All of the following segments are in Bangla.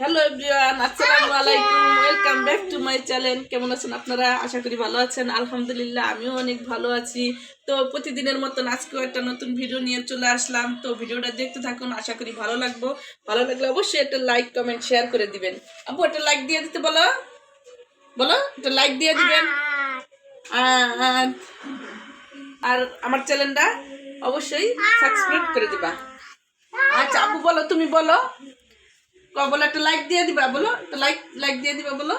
হ্যালো এভরিওয়ান আসসালামু আলাইকুম welcome back to my channel কেমন আছেন আপনারা আশা করি ভালো আছেন আলহামদুলিল্লাহ আমিও অনেক ভালো আছি। তো প্রতিদিনের মতন আজকেও একটা নতুন ভিডিও নিয়ে চলে আসলাম। তো ভিডিওটা দেখতে থাকুন আশা করি ভালো লাগবো। ভালো লাগলে অবশ্যই একটা লাইক কমেন্ট শেয়ার করে দিবেন। আপু একটা লাইক দিয়ে দিতে বলো। বলো একটা লাইক দিয়ে দিবেন। আর আমার চ্যানেলটা অবশ্যই সাবস্ক্রাইব করে দিবা। আচ্ছা আপু বলো তুমি বলো। বলো একটা লাইক দিয়ে দিবা বলো একটা লাইক লাইক দিয়ে দিবা বলো।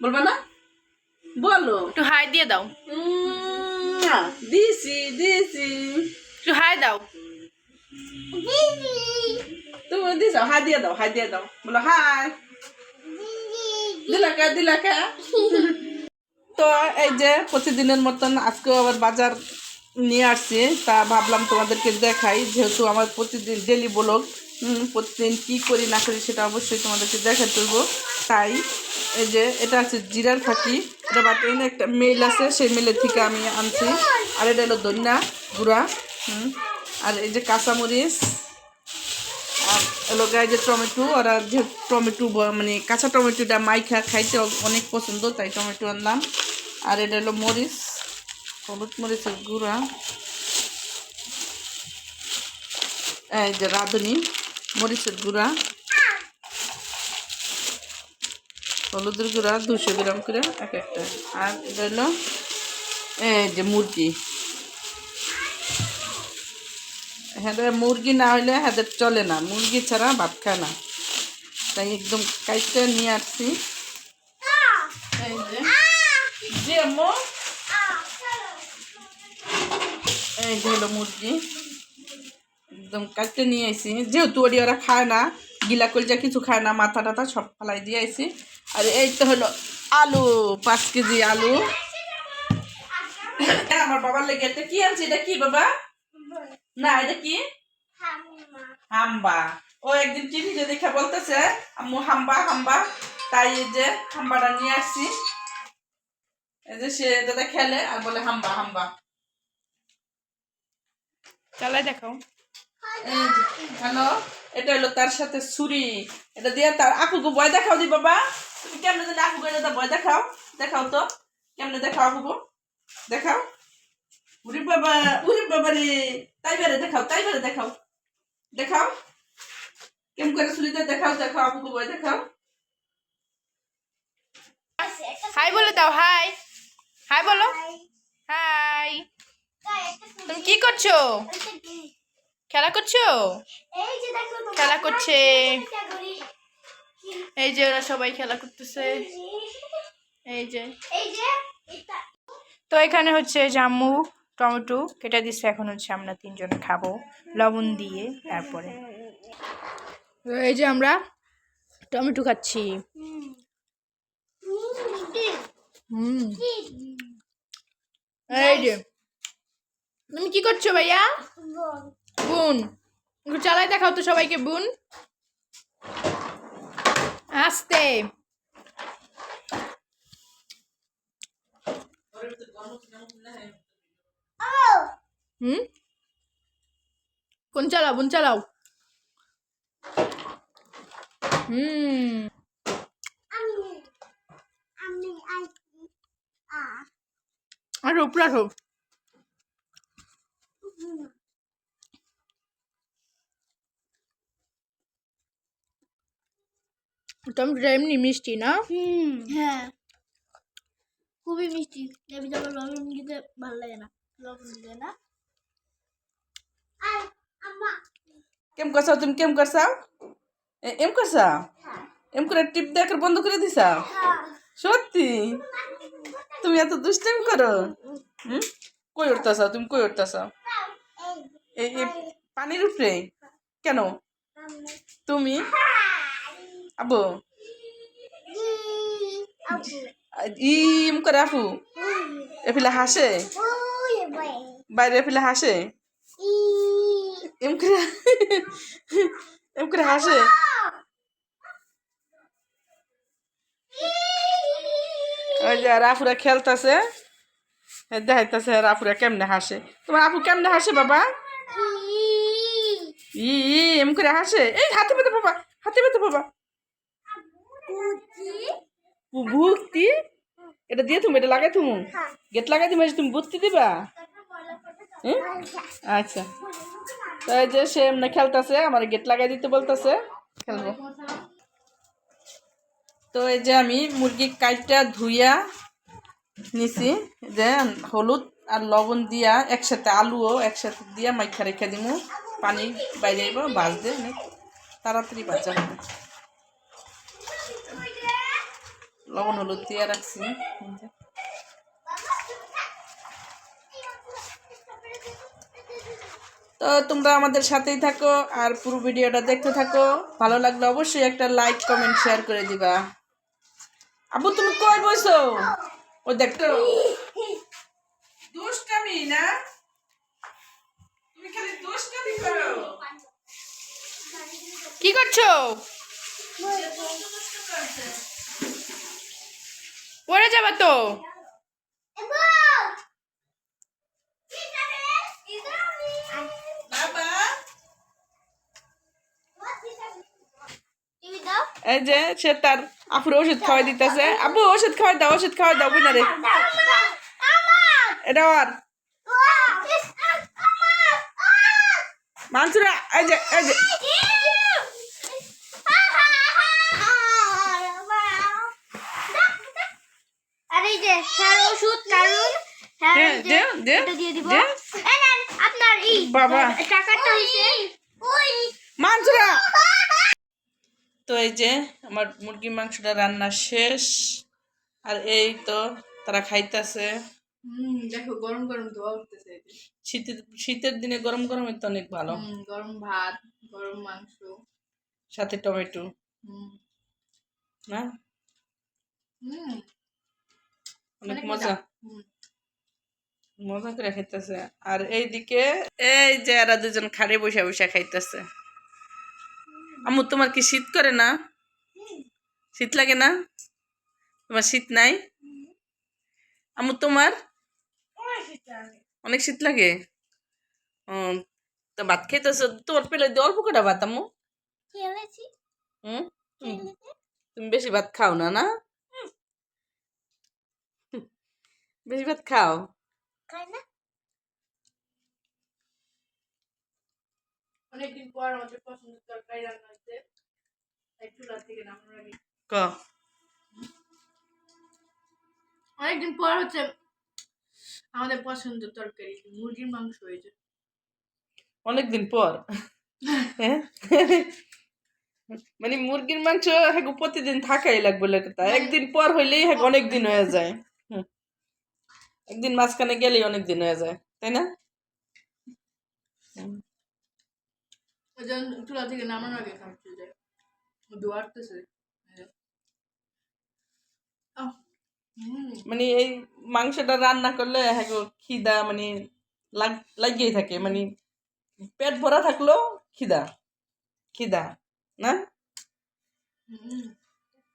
বলবা না? বলো। একটু হাই দিয়ে দাও। দিছি দিছি। একটু হাই দাও। তুমি দিছো? হাই দিয়ে দাও হাই দিয়ে দাও। বলো হাই দিলাকা দিলাকা তো এই যে প্রতিদিনের মতন আজকেও আবার বাজার নিয়ে আসছি তা ভাবলাম তোমাদেরকে দেখাই যেহেতু আমার প্রতিদিন ডেলি ব্লগ প্রতিদিন কী করি না করি সেটা অবশ্যই তোমাদেরকে দেখা তুলবো তাই এই যে এটা আছে জিরার ফাঁকি, এটা বাটে একটা মেল আছে, সেই মেলের থেকে আমি আনছি। আর এটা হলো দন্যা গুঁড়া, হুম, আর এই যে কাঁচামরিচ, আর এলো গায়ে যে টমেটো, ওরা যে টমেটো মানে কাঁচা টমেটোটা মাইখা খাইতে অনেক পছন্দ, তাই টমেটো আনলাম। আর এটা হলো মরিচ, হলুদ মরিচের গুঁড়া। এই যে রাঁধুনি। মরিচের গুঁড়া, হলুদের গুঁড়া দুশো গ্রাম করে এক একটা। আর এটা হলো যে মুরগি। হ্যাঁ মুরগি না হলে হাদের চলে না, মুরগি ছাড়া ভাত খায় না। তাই একদম কাইটটা নিয়ে আসছি। এই যে হলো মুরগি। একদম কাটতে নিয়ে আসি যেহেতু ওরি ওরা খায় না, গিলা কলজা কিছু খায় না, মাথা টাথা সব ফালাই দিয়ে আসি আর এই তো হলো আলু, পাঁচ কেজি আলু। আমার বাবার লেগে এটা কি আনছি? এটা কি বাবা? না, এটা কি? হাম্বা। ও একদিন টিভিতে দেখে বলতেছে, আম্মু, হাম্বা হাম্বা। তাই এই যে হাম্বাটা নিয়ে আসছি। এই যে সে দাদা খেলে আর বলে, হাম্বা হাম্বা। চালাই দেখাও। হ্যালো? এটা হলো তার সাথে ছুরি। এটা দিয়ে তার আপুকে ভয় দেখাও দি বাবা। তুমি কেমনে জানি আপুকে এটা ভয় দেখাও। দেখাও তো। কেমনে দেখাও আপুকে? দেখাও। উরি বাবা উরি বাবা রে। তাই বেড়ে দেখাও তাই বেড়ে দেখাও। দেখাও। কেমন করে ছুরিতে দেখাও দেখাও আপুকে ভয় দেখাও। হাই বলে দাও হাই। হাই বলো। হাই। তুমি কি করছ? খেলা করছ? খেলা করছে। এই যে ওরা সবাই খেলা করতেছে। এই যে। তো এখানে হচ্ছে জাম্মু টমেটো কেটে দিচ্ছে এখন হচ্ছে আমরা তিনজন খাব। লবণ দিয়ে তারপরে। এই যে আমরা টমেটো খাচ্ছি। হুম। এই যে। তুমি কি করছ ভাইয়া? বুন চালাই দেখাও তো সবাইকে বুন। আস্তে। হুম? বোন চালাও বোন চালাও। হুম। আর উপরে আসো টমেটোটা এমনি মিষ্টি না? হুম হ্যাঁ। খুবই মিষ্টি। এর ভিতরে লবণ দিতে ভালো লাগে না। লবণ দিতে না। কেম করছাও তুমি কেম করছাও এ- এম করছাও এম করে টিপ দেখার বন্ধ করে দিছাও সত্যি? তুমি এত দুষ্টাইম করো? হুম? কই উঠতেছাও তুমি কই উঠতেছাও এই এই পানির উপরে? কেন? তুমি? আবু ইম করে আপু এফিলে হাসে বাইরে এফিলে হাসে এম করে এম করে হাসে ওই যে রাফুরা খেলতেছে দেখাইতেছে রাফুরা কেমনে হাসে তোমার আপু কেমনে হাসে বাবা ই এম করে হাসে এই হাতে পেতে বাবা হাতে পেতে বাবা ভুক্তি? এটা দিয়ে তুমি এটা লাগাই তুমি গেট লাগাই তুমি তুমি ভর্তি দিবা? আচ্ছা। তো এই যে সে এমনি খেলতেছে আমার গেট লাগাই দিতে বলতেছে। খেলব। তো এই যে আমি মুরগি কাইটটা ধুইয়া নিছি যে হলুদ আর লবণ দিয়া একসাথে আলুও একসাথে দিয়া মাইখা রেখে দিমু। পানি বাইরে অনেক তাড়াতাড়ি বাজা হবে। লবণ হলুদ দিয়ে রাখছি তো তোমরা আমাদের সাথেই থাকো আর পুরো ভিডিওটা দেখতে থাকো। ভালো লাগলে অবশ্যই একটা লাইক কমেন্ট শেয়ার করে দিবা। আবু, তুমি কই বইছো ও করো। কি করছ? যাবা তো? বাবা টিভি দাও এই যে সে তার আপুর ওষুধ খাওয়াই দিতেছে। আবু ওষুধ খাওয়াই দাও ওষুধ খাওয়াই দাও বুঝনা রে এটা আর মানসুরা এই যে এই যে আরে এই যে হ্যাঁ ওষুধ কারণ হ্যাঁ দে, দে, দে, দিয়ে দিব। দে। আপনার এই বাবা। টাকাটা হইছে ওই। মানসুরা তো এই যে আমার মুরগি মাংসটা রান্না শেষ। আর এই তো তারা খাইতেছে। হুম দেখো গরম গরম ধোয়া উঠতেছে শীতের শীতের দিনে গরম গরম তো অনেক ভালো। গরম ভাত গরম মাংস। সাথে টমেটো। না? হুম। অনেক অনেক মজা। মজা করে খাইতেছে। আর এইদিকে এই যে এরা দুজন খাড়ে বসে বসে খাইতেছে। আমু তোমার কি শীত করে না? শীত লাগে না? তোমার শীত নাই? আমু তোমার? অনেক শীত লাগে। ও তো ভাত খাইতেছো? তোমার পেলে দিয়ে অল্প করে ভাত আমু হুম? তুমি বেশি ভাত খাও না না? বেশি ভাত খাও? খাই না। অনেকদিন পর আমাদের পছন্দের তরকারি রান্না হচ্ছে তাই চুলা থেকে নামানোর আগে ক? অনেকদিন পর হচ্ছে আমাদের পছন্দের তরকারি মুরগির মাংস হয়েছে। অনেকদিন পর? হ্যাঁ? মানে মুরগির মাংস হ্যাঁ প্রতিদিন থাকাই লাগবে লেখা একদিন পর হইলেই হ্যাঁ অনেক হয়ে যায়। একদিন মাঝখানে গেলেই অনেক দিন হয়ে যায় তাই না? হুম। চুলা থেকে নামানোর আগে খাচ্ছে যায় মানে এই মাংসটা রান্না করলে হ্যাঁ খিদা মানে লাগ- লাগিয়েই থাকে মানে পেট ভরা থাকল খিদা খিদা না? হুম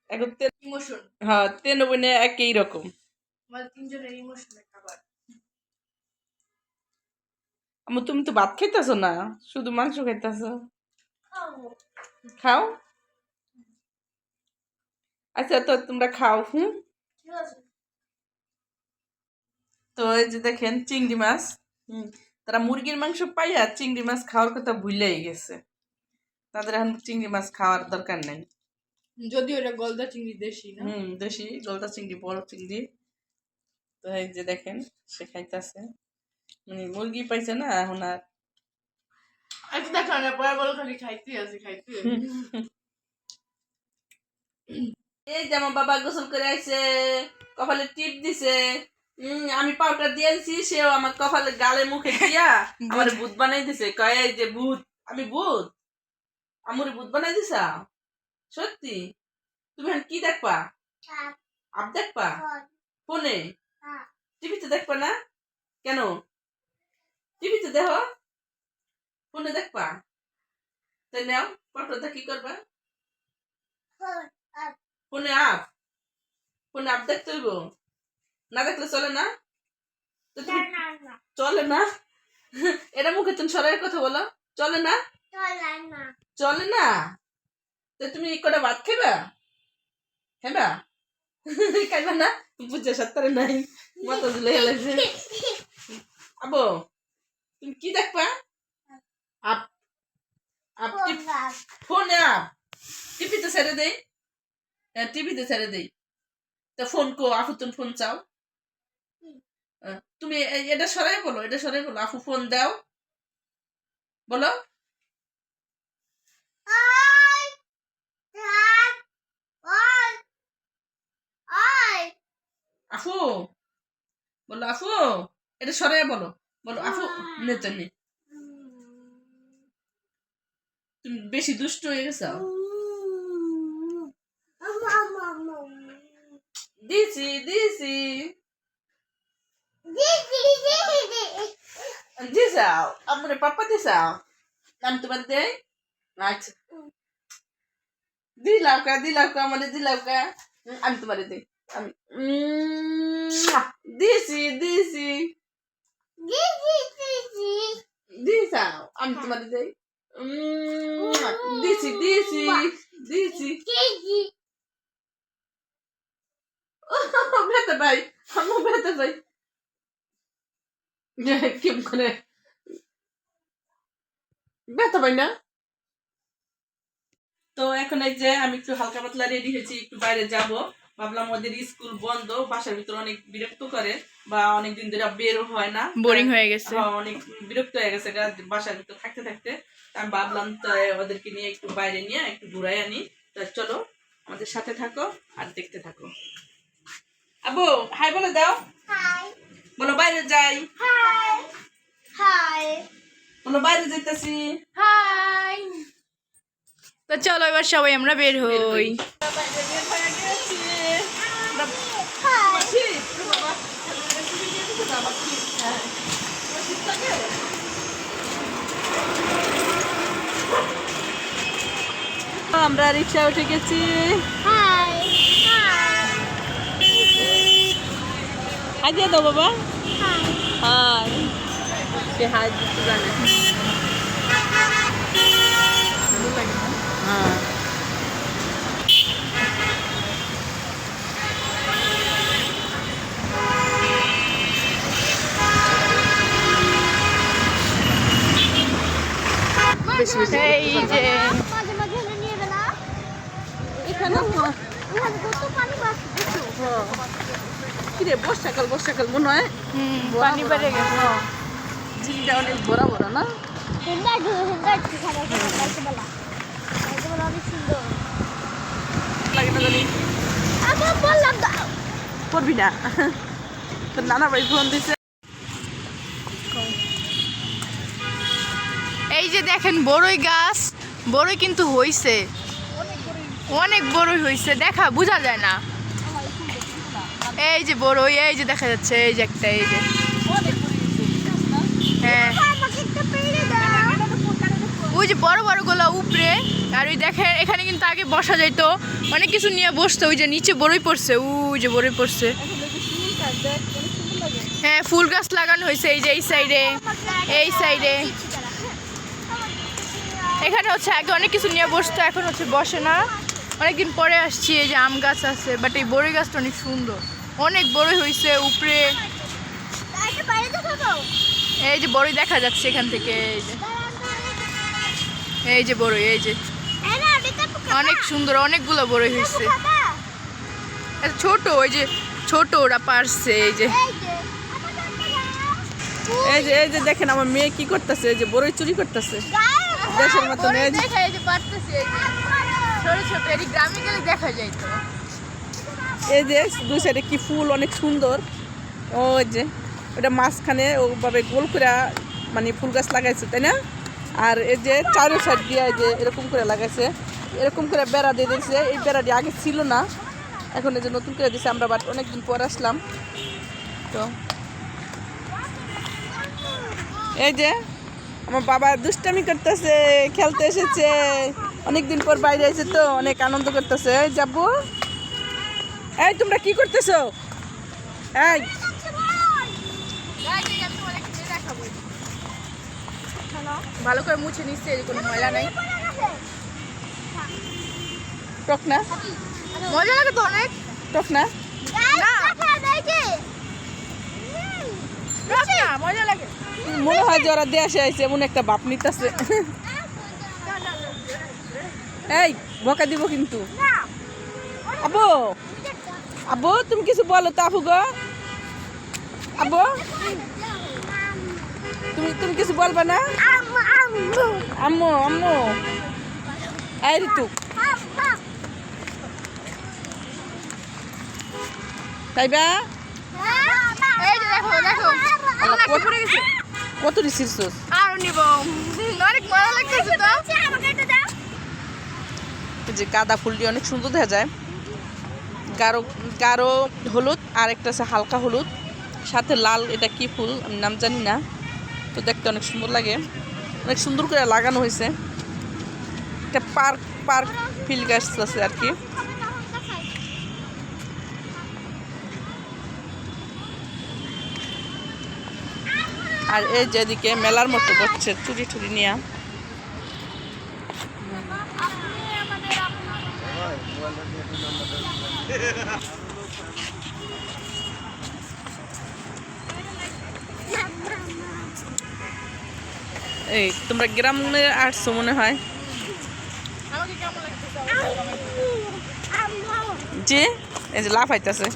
এখন তে- ইমোশন। হ্যাঁ তেন বনে একই রকম। আমাদের তিনজনের ইমোশনের খাবার আমু তুমি তো ভাত খাইতেছো না? শুধু মাংস খাইতেছো? খাও। আচ্ছা তো তোমরা খাও হুম? তো এই যে দেখেন চিংড়ি মাছ হুম? তারা মুরগির মাংস পাইয়া চিংড়ি মাছ খাওয়ার কথা ভুলেই গেছে। তাদের এখন চিংড়ি মাছ খাওয়ার দরকার নেই। যদিও এটা গলদা চিংড়ি দেশি না? হুম দেশি গলদা চিংড়ি বড় চিংড়ি। তো এই যে দেখেন সে খাইতেছে। মানে মুরগি পাইছে না এখন আর। দেখো না পরে বলো খালি খাইতে আছে খাইতে এই যে আমার বাবা গোসল করে আইছে কপালে টিপ দিছে। আমি পাউডার দিয়ে দিছি সেও আমার কপালে গালে মুখে দিয়া আমার ভূত বানাই দিছে। কয় এই যে ভূত আমি ভূত আমুরে ভূত বানাই দিছা? সত্যি? তুমি কি দেখবা? আপ দেখবা? ফোনে। হ্যাঁ টিভিতে দেখবা না? কেন? টিভিতে দেখো? ফোনে দেখবা? তাই নাও পাউডারটা কি করবা? ফোনে আপ। ফোনে আপ দেখতে হইব। না দেখলে চলে না? চলে না? এটা মুখে তুমি সরাই কথা বলো। চলে না? চলে না। তো তুমি কটা ভাত খাইবা? হেবা না সত্তরে নাই আবো তুমি কি দেখবা আপ আপ আপ ছেড়ে দেই টিভিতে ছেড়ে দেই তা ফোন কো আফু তুমি ফোন চাও তুমি এটা সরাই বলো এটা সরাই বলো আপু ফোন দাও বলো আফু বলো আফু এটা সরাই বলো। বলো আফু নে তো নে তুমি। বেশি দুষ্ট হয়ে গেছো। দিছি দিছি। দিছাও আমার পাপা দিছাও আমি তোমার দেই। আচ্ছা। দিলাও কা দিলাও কা মানে দিলাও কা। হুম, আমি তোমার দেই। আমি দিছি দিছি। দিছাও আমি তোমার দেই। দিছি দিছি দিছি। ব্যথা ভাই আমার ব্যথা ভাই কেম করে? ব্যথা ভাই না? তো এখন এই যে আমি একটু হালকা পাতলা রেডি হয়েছি একটু বাইরে যাব। ভাবলাম ওদের স্কুল বন্ধ বাসার ভিতর অনেক বিরক্ত করে বা অনেক দিন ধরে বেরও হয় না। বোরিং হয়ে গেছে। হ্যাঁ, অনেক বিরক্ত হয়ে গেছে বাসার ভিতর থাকতে থাকতে। আমি ভাবলাম তো ওদেরকে নিয়ে একটু বাইরে নিয়ে একটু ঘুরাই আনি। তা চলো আমাদের সাথে থাকো আর দেখতে থাকো। আবু হাই বলে দাও। বলো বাইরে যাই। হাই বলো বাইরে যেতেছি তো চলো এবার সবাই আমরা বের হই। আমরা রিক্সা উঠে গেছি। হাই দিয়ে দাও বাবা। হাই। হাই। দিতে জানে হ্যাঁ বেশি বেশি। এই যে বাড়ছে দেখো কিরে বর্ষাকাল বর্ষাকাল মনে হয়? পানি বেড়ে। গেছে ঝিলটা অনেক বড় বড় না? তো। করবি না। তোর নানা ভাই ফোন দিছে এই যে দেখেন বড়ই গাছ, বড়ই কিন্তু হইছে। অনেক বড়ই হইছে, দেখা, বোঝা যায় না। এই যে বড়ই, এই যে দেখা যাচ্ছে, এই যে একটা, এই যে। হ্যাঁ। ওই যে বড় বড় গোলা উপরে, আর ওই দেখেন এখানে কিন্তু আগে বসা যাইতো। অনেক কিছু নিয়ে বসতো, ওই যে নিচে বড়ই পড়ছে, ওই যে বড়ই পড়ছে। হ্যাঁ ফুল গাছ লাগানো হয়েছে এই যে এই সাইডে এই সাইডে। এখানে হচ্ছে আগে অনেক কিছু নিয়ে বসতো, এখন হচ্ছে বসে না। অনেকদিন পরে আসছি, এই যে আম গাছ আছে বাট এই বড়ই গাছটা অনেক সুন্দর। অনেক বড়ই হয়েছে উপরে। এই যে বড়ই দেখা যাচ্ছে এখান থেকে, এই যে। এই যে বড়ই, এই যে। অনেক সুন্দর, অনেকগুলো বড়ই হয়েছে ছোট, ওই যে ছোট ওরা পারছে, এই যে। এই যে এই যে দেখেন আমার মেয়ে কি করতেছে, এই যে বড়ই চুরি করতেছে। দেশের এই যে দেখা এই যে পারতেছে ছোট ছোট এটি গ্রামে গেলে দেখা যায় তো। এই যে দুই সাইডে কি ফুল অনেক সুন্দর। ওই যে ওটা মাঝখানে ওভাবে গোল করে মানে ফুল গাছ লাগাইছে তাই না? আর এই যে চারো সাইড দিয়ে যে এরকম করে লাগাইছে। এরকম করে বেড়া দিয়ে দিয়েছে। এই বেড়াটি আগে ছিল না। এখন এই যে নতুন করে দিয়েছে আমরা বাট অনেকদিন পর আসলাম। তো এই যে আমার বাবা দুষ্টামি করতেছে খেলতে এসেছে। অনেকদিন পর বাইরে এসে তো অনেক আনন্দ করতেছে। যাব এই তোমরা কি করতেছো? এই। ভালো করে মুছে নিচ্ছে কোনো ময়লা নাই। টক না? মজা লাগে তো অনেক। টক না, মজা লাগে। মনে হয় যে ওরা দেশে আইছে এমন একটা বাপ নিতেছে। এই বকা দিব কিন্তু। আবু আবু তুমি কিছু বলো তো আপু গো। আবু তুমি তুমি কিছু বলবা না? আম্মু আম্মু। এই ঋতু। তাইবা? এই দেখো দেখো। পড়ে গেছে? কত রিসিরছ আরও নিব। অনেক মজা লাগতেছে তো। আমাকে দাও যে গাঁদা ফুলটি অনেক সুন্দর দেখা যায়। গাঢ় গাঢ় হলুদ আর একটা আছে হালকা হলুদ সাথে লাল এটা কি ফুল? আমি নাম জানি না। তো দেখতে অনেক সুন্দর লাগে। অনেক সুন্দর করে লাগানো হয়েছে। একটা পার্ক পার্ক ফিল গাছ আছে আর কি। আর এই যেদিকে মেলার মতো করছে, চুরি টুরি নিয়ে। এই, তোমরা গ্রামে আসছো মনে হয়? যে, এই যে লাভ আইতাছে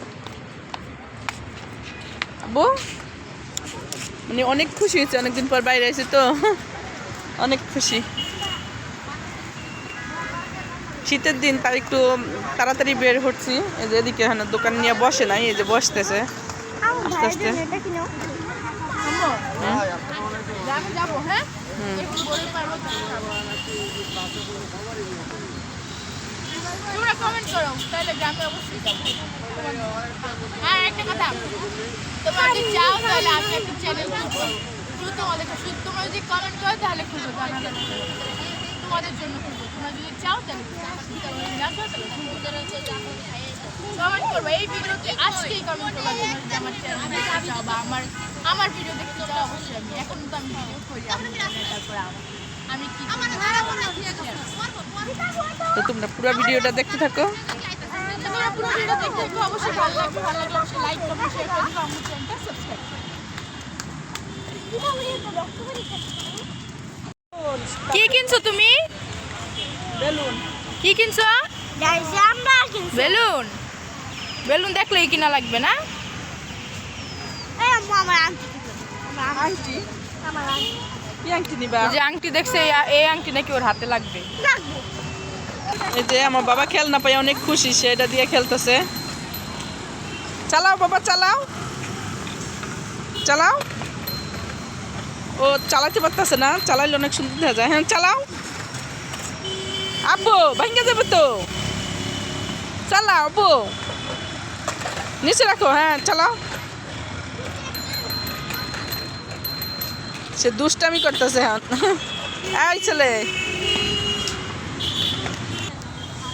আব্বু? মানে অনেক খুশি হয়েছে, অনেকদিন পর বাইরে আছে তো অনেক খুশি। শীতের দিন তার একটু তাড়াতাড়ি বের হচ্ছি, এই যে এদিকে হ্যাঁ দোকান নিয়ে বসে নাই, এই যে বসতেছে। আস্তে আস্তে। কমেন্ট করো তাহলে গ্রামে অবশ্যই যাব হ্যাঁ একটা কথা। তোমরা যদি চাও তাহলে আমি একটা চ্যানেল খুলবো। শুধু তোমাদের শুধু তোমরা যদি কমেন্ট করো তাহলে খুলবো। তোমাদের জন্য খুলবো। তোমরা যদি চাও তাহলে কমেন্ট করব এই ভিডিওতে আজকেই কমেন্ট করব। আমার চ্যানেল দেখতে চাও বা আমার আমার ভিডিও দেখতে চাও অবশ্যই আমি এখন তো আমি ভিডিও করি তারপরে আমার আমি কি তো তোমরা পুরো ভিডিওটা দেখতে থাকো। তোমরা পুরো ভিডিও দেখতে থাকো অবশ্যই ভালো লাগবে ভালো লাগলে অবশ্যই লাইক কমেন্ট শেয়ার করে দিও আমার চ্যানেলটা সাবস্ক্রাইব কি কিনছো? তুমি বেলুন কি কিনছো। বেলুন। বেলুন দেখলেই কিনা লাগবে না? এই আম্মু আমার আন্টি আমার আংটি। আমার আন্টি কি আংটি নিবা? যে আংটি দেখছে এই- এই আংটি নাকি ওর হাতে লাগবে। লাগবে। এই যে আমার বাবা খেলনা পাই অনেক খুশি, সে এটা দিয়ে খেলতেছে। চালাও বাবা, চালাও। চালাও। ও চালাতে পারতেছে না, চালাইলে অনেক সুন্দর দেখা যায়। হ্যাঁ চালাও। আব্বু, ভাঙ্গে যাবে তো। চালাও, আব্বু। নিচে রাখো হ্যাঁ চালাও। সে দুষ্টামি করতেছে হ্যাঁ এই ছেলে।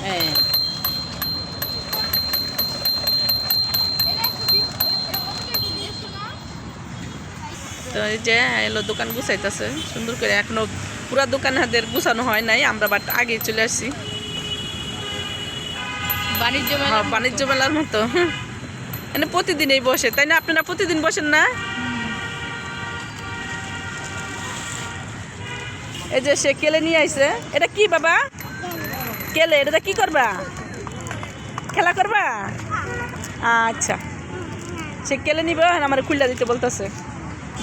হ্যাঁ তো এই যে এলো দোকান গুছাইতেছে। সুন্দর করে এখনও পুরা দোকান হাতের গুছানো হয় নাই আমরা বাট আগে চলে আসছি। বাণিজ্য মেলা হ্যাঁ, বাণিজ্য মেলার মতো। মানে প্রতিদিনই বসে তাই না? আপনারা প্রতিদিন বসেন না? এই যে সে কেলে নিয়ে আইছে। এটা কি বাবা? কেলে এটা কি করবা? খেলা করবা? আচ্ছা। সে কেলে নিবে? আমার খুললা দিতে বলতেছে।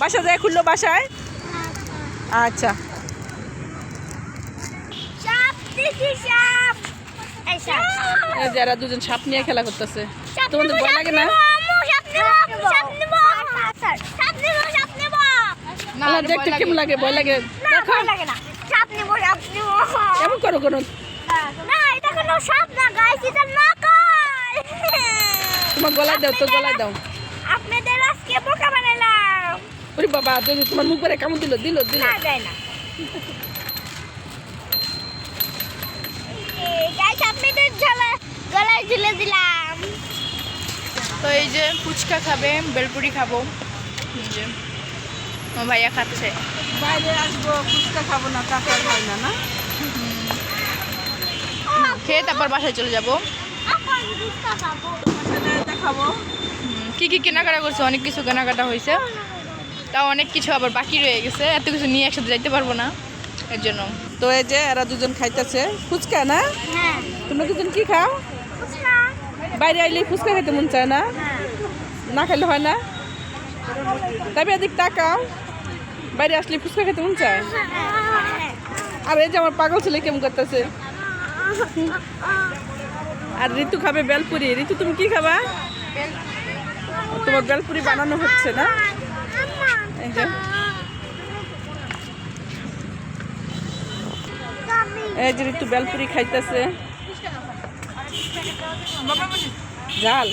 বাসা যায় খুললো বাসায়? আচ্ছা। সাপ দেখি সাপ। এই সাপ। এই যারা দুজন সাপ নিয়ে খেলা করতেছে। তোমাদের ভয় লাগে না? আম্মু সাপ নেব সাপ নেব। সাপ নেব। সাপ নেব না আল্লাহ, আরে দেখতে কেমন লাগে। ভয় লাগে। দেখো। ভালো লাগে না। সাপ নেব সাপ নেব। এমন করো কোনো না এটা কোনো সাপ না গাইস এটা না তোমার গলায় দাও তো গলায় দাও। আপনাদের আজকে বোকা বানাইলাম ওরে বাবা যদি তোমার মুখ করে কেমন দিল দিল দিল। না যায় না। গাইস আপনাদের ঝালা গলায় ঝুলে দিলাম। তো এই যে ফুচকা খাবে বেলপুরি খাব। যে। ভাইয়া খাচ্ছে। বাইরে আসব ফুচকা খাব না তারপর হয় না না? খেয়ে তারপর বাসায় চলে যাব। কি কি কেনাকাটা করছে? অনেক কিছু কেনাকাটা হয়েছে। তাও অনেক কিছু আবার বাকি রয়ে গেছে। এত কিছু নিয়ে একসাথে যাইতে পারব না এর জন্য। তো এই যে এরা দুজন খাইতেছে। ফুচকা না? হ্যাঁ। তোমরা দুজন কি খাও? বাইরে আইলে ফুচকা খাইতে মন চায় না? না খাইলে হয় না? তবে এদিক তাকাও। বাইরে আসলে ফুচকা খেতে মন চায়? আর এই যে আমার পাগল ছেলে কেমন করতেছে? আর ঋতু খাবে বেলপুরি। ঋতু, তুমি কি খাবা? তোমার বেলপুরি বানানো হচ্ছে না? এই যে। ঋতু বেলপুরি খাইতেছে। জাল।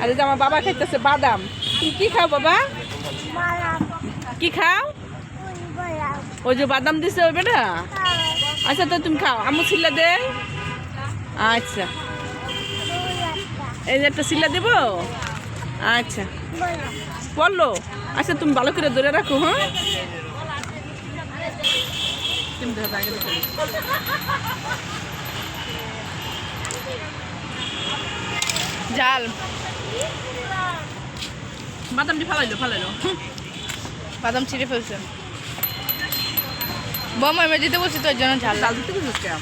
আর আমার বাবা খাইতেছে বাদাম। তুমি কি খাও বাবা? কি খাও? ওই যে বাদাম দিছে ওই বেটা? আচ্ছা তো তুমি খাও। আমু সিল্লা দে। আচ্ছা। এই যে একটা সিল্লা দেবো? আচ্ছা। বলল আচ্ছা তুমি ভালো করে ধরে রাখো হ্যাঁ। জাল। বাদামটি ফালাইলো ফালাইলো। বাদাম ছিঁড়ে ফেলছে। বম আমি দিতে বলছি তোর জন্য ঝাল। জাল দিতে গেছিস কেন?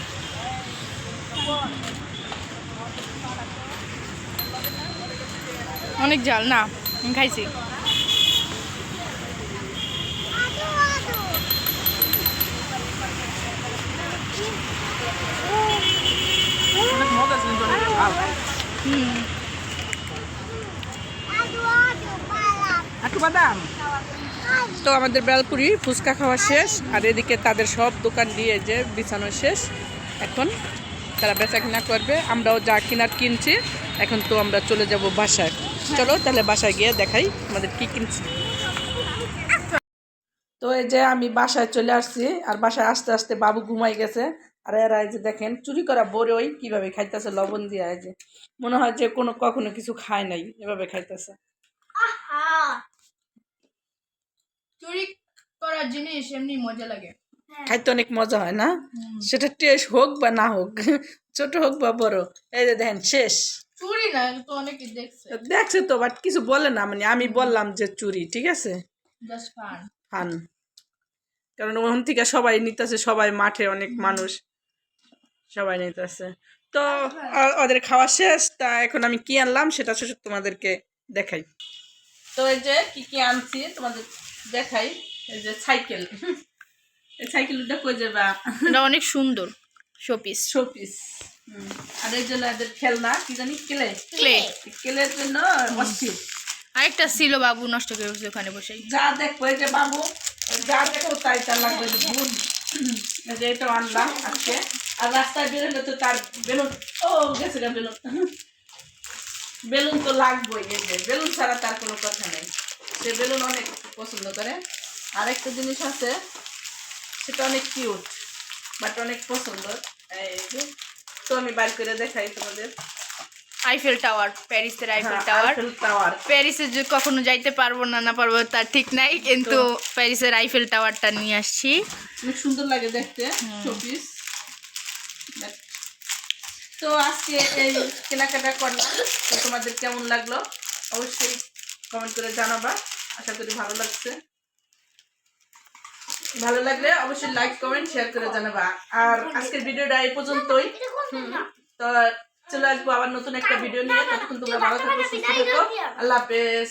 অনেক ঝাল না আমি খাইছি। ঝাল। হুম। একটু বাদাম। তো আমাদের বেলপুরি, ফুচকা খাওয়া শেষ, আর এদিকে তাদের সব দোকান দিয়ে যে বিছানো শেষ। এখন তারা বেচা কিনা করবে, আমরাও যা কিনার কিনছি, এখন তো আমরা চলে যাব বাসায়। চলো তাহলে বাসায় গিয়ে দেখাই আমাদের কি কিনছি। তো এই যে আমি বাসায় চলে আসছি, আর বাসায় আস্তে আস্তে বাবু ঘুমাই গেছে, আর এরা এই যে দেখেন, চুরি করা বড়ই কীভাবে খাইতেছে লবণ দিয়ে যে। মনে হয় যে কোনো কখনো কিছু খায় নাই, এভাবে খাইতেছে। চুরি করার জিনিস এমনি মজা লাগে। খাইতে অনেক মজা হয় না? সেটা টেস্ট হোক বা না হোক ছোট হোক বা বড় এই যে দেখেন শেষ। চুরি না তো অনেকে দেখছে। দেখছে তো বাট কিছু বলে না মানে আমি বললাম যে চুরি ঠিক আছে? জাস্ট ফান ফান কারণ ওখান থেকে সবাই নিতেছে সবাই মাঠে অনেক মানুষ সবাই নিতেছে। তো ওদের খাওয়া শেষ তা এখন আমি কি আনলাম সেটা তোমাদেরকে দেখাই। তো এই যে কি কি আনছি তোমাদের দেখাই এই যে সাইকেল। এই সাইকেলটা কই যাবা? এটা অনেক সুন্দর শোপিস। শোপিস। আর এই জন্য এদের খেলনা কি জানি কেলে। ক্লে। কেলের জন্য অস্থির। আরেকটা ছিল বাবু নষ্ট করে বসে ওখানে বসেই। যা দেখব এই যে বাবু যা দেখো তাই তার লাগবে ভুল এই যে এটা আনলাম আজকে। আর রাস্তায় বেরোলে তো তার বেলুন ও গেছে বেলুন। বেলুন তো লাগবেই বেলুন ছাড়া তার কোনো কথা নেই। সে বেলুন অনেক পছন্দ করে। আর একটা জিনিস আছে সেটা অনেক কিউট বাট অনেক পছন্দ। এই যে তো আমি বাইর করে দেখাই তোমাদের। আইফেল টাওয়ার প্যারিসের আইফেল টাওয়ার আইফেল টাওয়ার প্যারিসে যে কখনো যাইতে পারব না না পারব তার ঠিক নাই কিন্তু প্যারিসের আইফেল টাওয়ারটা নিয়ে আসছি। অনেক সুন্দর লাগে দেখতে শোপিস তো আজকে এই কেনাকাটা করলাম তো তোমাদের কেমন লাগল? অবশ্যই কমেন্ট করে জানাবা। আশা করি ভালো লাগছে। ভালো লাগলে অবশ্যই লাইক কমেন্ট শেয়ার করে জানাবা। আর আজকের ভিডিওটা এই পর্যন্তই। তো চলে আসব আবার নতুন একটা ভিডিও নিয়ে। তখন তোমরা ভালো থাকো, সুস্থ থাকো। আল্লাহ হাফেজ।